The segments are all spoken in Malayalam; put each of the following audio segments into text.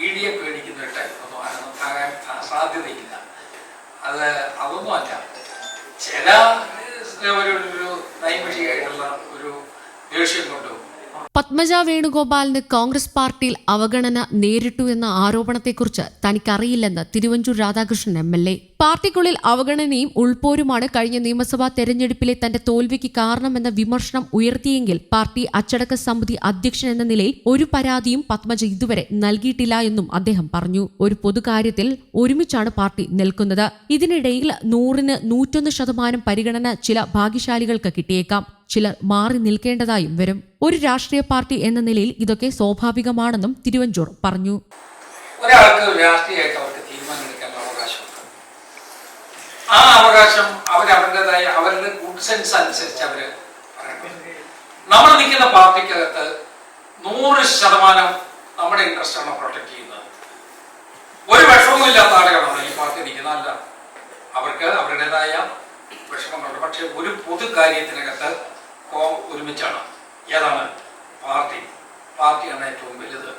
ഇ പേടിക്കുന്ന ഒരു ടൈപ്പ് ഒന്നും ആകാൻ- സാധ്യതയില്ല. അത് അതൊന്നും അല്ല. ചില ഒരു നൈമിഷികമായിട്ടുള്ള ഒരു ദേഷ്യം കൊണ്ടും പത്മജ വേണുഗോപാലിന് കോൺഗ്രസ് പാർട്ടിയിൽ അവഗണന നേരിട്ടു എന്ന ആരോപണത്തെക്കുറിച്ച് തനിക്കറിയില്ലെന്ന് Thiruvanchoor Radhakrishnan M L A പാർട്ടിക്കുള്ളിൽ അവഗണനയും ഉൾപോരുമാണ് കഴിഞ്ഞ നിയമസഭാ തെരഞ്ഞെടുപ്പിലെ തന്റെ തോൽവിക്ക് കാരണമെന്ന വിമർശനം ഉയർത്തിയെങ്കിൽ പാർട്ടി അച്ചടക്ക സമിതി അധ്യക്ഷൻ എന്ന നിലയിൽ ഒരു പരാതിയും പത്മജ ഇതുവരെ നൽകിയിട്ടില്ല എന്നും അദ്ദേഹം പറഞ്ഞു. ഒരു പൊതുകാര്യത്തിൽ ഒരുമിച്ചാണ് പാർട്ടി നിൽക്കുന്നത്. ഇതിനിടയിൽ നൂറിന് നൂറ്റൊന്ന് ശതമാനം പരിഗണന ചില ഭാഗ്യശാലികൾക്ക് കിട്ടിയേക്കാം. ചിലർ മാറി നിൽക്കേണ്ടതായും വരും. ഒരു രാഷ്ട്രീയ പാർട്ടി എന്ന നിലയിൽ ഇതൊക്കെ സ്വാഭാവികമാണെന്നും തിരുവഞ്ചൂർ പറഞ്ഞു. ഒരാൾക്ക് രാഷ്ട്രീയമായിട്ട് അവർക്ക് തീരുമാനമെടുക്കാൻ അവകാശമുണ്ട് ആ അവകാശം അവരവരുടേതായ അവരുടെ ഗുഡ് സെൻസ് അനുസരിച്ച് അവർ നമ്മൾ നിൽക്കുന്ന പാർട്ടിക്കകത്ത് നൂറ് ശതമാനം നമ്മുടെ ഇൻട്രസ്റ്റ് ആണ് പ്രൊട്ടക്ട് ചെയ്യുന്നത്. ഒരു വിഷമവും ഇല്ലാത്ത ആളുകളാണ് ഈ പാർട്ടി നിൽക്കുന്ന അല്ല അവർക്ക് അവരുടേതായ വിഷമങ്ങളുണ്ട്. പക്ഷെ ഒരു പൊതു കാര്യത്തിനകത്ത് ഒരുമിച്ചാണ്. ഏതാണ്? പാർട്ടി. പാർട്ടിയാണ് ഏറ്റവും വലുത്.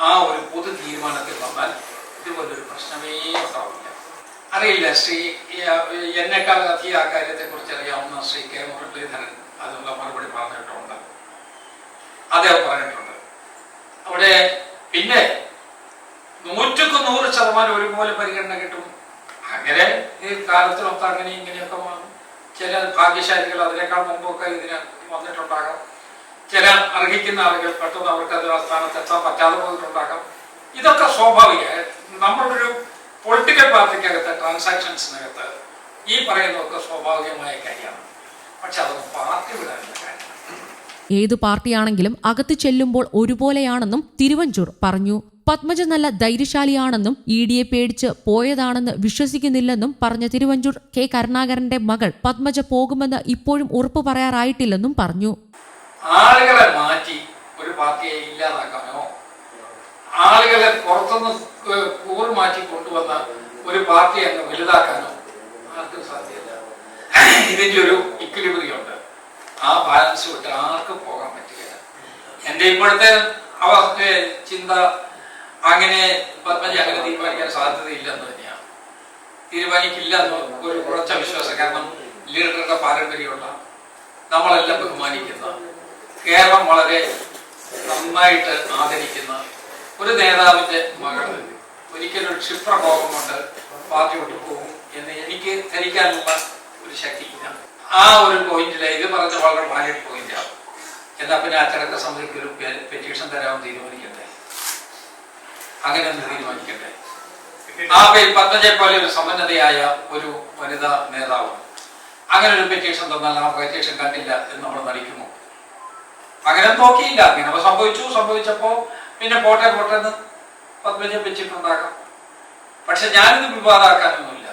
ആ ഒരു പൊതു തീരുമാനത്തിൽ വന്നാൽ ഇതുപോലൊരു പ്രശ്നമേ ഉണ്ടാവില്ല. അറിയില്ല. ശ്രീ എന്നെക്കാൾ അധികം ആ കാര്യത്തെ കുറിച്ച് അറിയാവുന്ന ശ്രീ കെ മുരളീധരൻ അതിനുള്ള മറുപടി പറഞ്ഞിട്ടുണ്ട്. അദ്ദേഹം പറഞ്ഞിട്ടുണ്ട്. അവിടെ പിന്നെ നൂറ്റുക്ക് നൂറ് ശതമാനം ഒരുപോലെ പരിഗണന കിട്ടും. അങ്ങനെ ഈ കാലത്തിനൊത്ത് അങ്ങനെ ഇങ്ങനെയൊക്കെ വന്നു ചില ഭാഗ്യശാലികൾ അതിനേക്കാൾ മുമ്പൊക്കെ ഇതിന് വന്നിട്ടുണ്ടാകാം. ചില അർഹിക്കുന്ന ആളുകൾ പെട്ടെന്ന് അവർക്ക് അത് ആ സ്ഥാനത്ത് എത്താൻ പറ്റാതെ പോയിട്ടുണ്ടാകാം. ഇതൊക്കെ സ്വാഭാവിക നമ്മളൊരു പൊളിറ്റിക്കൽ പാർട്ടിക്കകത്ത് ട്രാൻസാക്ഷൻസിനകത്ത് ഈ പറയുന്നതൊക്കെ സ്വാഭാവികമായ കാര്യമാണ്. പക്ഷെ അതൊന്നും പാർട്ടി വിടാനുള്ള കാര്യം ഏതു പാർട്ടിയാണെങ്കിലും അകത്ത് ചെല്ലുമ്പോൾ ഒരുപോലെയാണെന്നും തിരുവഞ്ചൂർ പറഞ്ഞു. പത്മജ നല്ല ധൈര്യശാലിയാണെന്നും ഇ ഡിയെ പേടിച്ച് പോയതാണെന്ന് വിശ്വസിക്കുന്നില്ലെന്നും പറഞ്ഞ തിരുവഞ്ചൂർ കെ കരുണാകരന്റെ മകൾ പത്മജ പോകുമെന്ന് ഇപ്പോഴും ഉറപ്പ് പറയാറായിട്ടില്ലെന്നും പറഞ്ഞു. ആളുകളെ മാറ്റി ഒരു പാർട്ടിയെ ഇല്ലാതാക്കാനോ? ആളുകളെ പുറത്തുനിന്ന് ഏഹ് മാറ്റി കൊണ്ടുവന്ന ഒരു പാർട്ടി അങ്ങ് വലുതാക്കാനോ ആർക്കും സാധ്യമല്ല ഇതിന്റെ ഒരു ഇക്വിലിബറി ഉണ്ട് ആ ബാലൻസ് വിട്ട് ആർക്കും പോകാൻ പറ്റില്ല. എന്റെ ഇപ്പോഴത്തെ അവസ്ഥ ചിന്ത അങ്ങനെ പത്മജി അങ്ങനെ തീരുമാനിക്കാൻ സാധ്യതയില്ലെന്ന് തന്നെയാണ് തീരുമാനിക്കില്ല എന്ന് ഒരു ഉറച്ച വിശ്വാസം. കാരണം ലീഡറുടെ പാരമ്പര്യമുള്ള നമ്മളെല്ലാം ബഹുമാനിക്കുന്ന കേരളം വളരെ നന്നായിട്ട് ആദരിക്കുന്ന ഒരു നേതാവിന്റെ മകൾ ഒരിക്കലും ഒരു ക്ഷിപ്രകോപം കൊണ്ട് പാർട്ടി വിട്ടു പോകും എന്ന് എനിക്ക് ധരിക്കാനുള്ള ഒരു ശക്തി ആ ഒരു പോയിന്റിലെ ഇത് പറഞ്ഞ വളരെ വാലിഡ് പോയിന്റാണ് എന്നാ പിന്നെ അച്ചടക്ക സമിതിക്ക് ഒരു പെറ്റീഷൻ തരാമെന്ന് തീരുമാനിക്കട്ടെ അങ്ങനെ ഒന്ന് തീരുമാനിക്കട്ടെ ആ പേര് പത്മജയെ പോലെ ഒരു സമ്പന്നതയായ ഒരു വനിതാ നേതാവ്. അങ്ങനെ ഒരു പെറ്റീഷൻ തന്നാൽ ആ പെറ്റീഷൻ കണ്ടില്ല എന്ന് നമ്മൾ നടിക്കുമോ? അങ്ങനെ നോക്കിയില്ല. അങ്ങനെ സംഭവിച്ചു സംഭവിച്ചപ്പോ പിന്നെ പോട്ടെ പോട്ടെ എന്ന് വെച്ചിട്ടുണ്ടാക്കാം. വെച്ചിട്ടുണ്ടാകാം പക്ഷെ ഞാനിത് വിവാദമാക്കാനൊന്നുമില്ല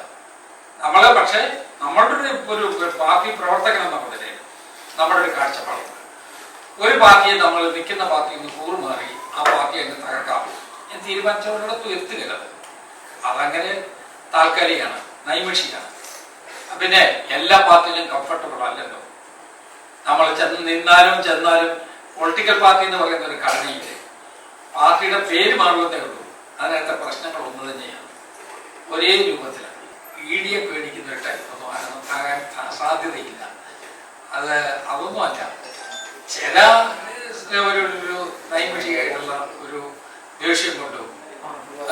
നമ്മളെ പക്ഷെ നമ്മളുടെ ഒരു ഒരു പാർട്ടി പ്രവർത്തകൻ എന്ന നിലയിൽ നമ്മുടെ ഒരു കാഴ്ചപ്പാടുണ്ട് ഒരു പാർട്ടിയെ നമ്മൾ നിൽക്കുന്ന പാർട്ടി ഒന്ന് കൂറുമാറി ആ പാർട്ടി അങ്ങ് തകർക്കാം ഞാൻ തീരുമാനിച്ചവരോടൊപ്പം എത്തുകയില്ല അതങ്ങനെ താൽക്കാലികമാണ് നൈമിഷിയാണ് പിന്നെ എല്ലാ പാർട്ടിയിലും കംഫർട്ടബിൾ അല്ലല്ലോ. നമ്മൾ ചെന്ന് നിന്നാലും ചെന്നാലും പൊളിറ്റിക്കൽ പാർട്ടി എന്ന് പറയുന്ന ഒരു ഘടനയില്ലേ? പാർട്ടിയുടെ പേര് മാറുമെന്നേ ഉള്ളൂ. അതിനകത്തെ പ്രശ്നങ്ങൾ ഒന്ന് തന്നെയാണ്. ഒരേ രൂപത്തിലാണ്. ഇ ഡിയെ പേടിക്കുന്ന ഒരു ടൈപ്പ് ഒന്നും ആകാൻ- സാധ്യതയില്ല. അത് അതൊന്നും അല്ല. ചില ഒരു ഒരു നൈമിഷികമായിട്ടുള്ള ഒരു ദേഷ്യം കൊണ്ടും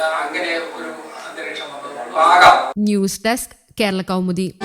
അങ്ങനെ ഒരു അന്തരീക്ഷം വന്നത് ആകാം. News desk Kerala Kaumudi.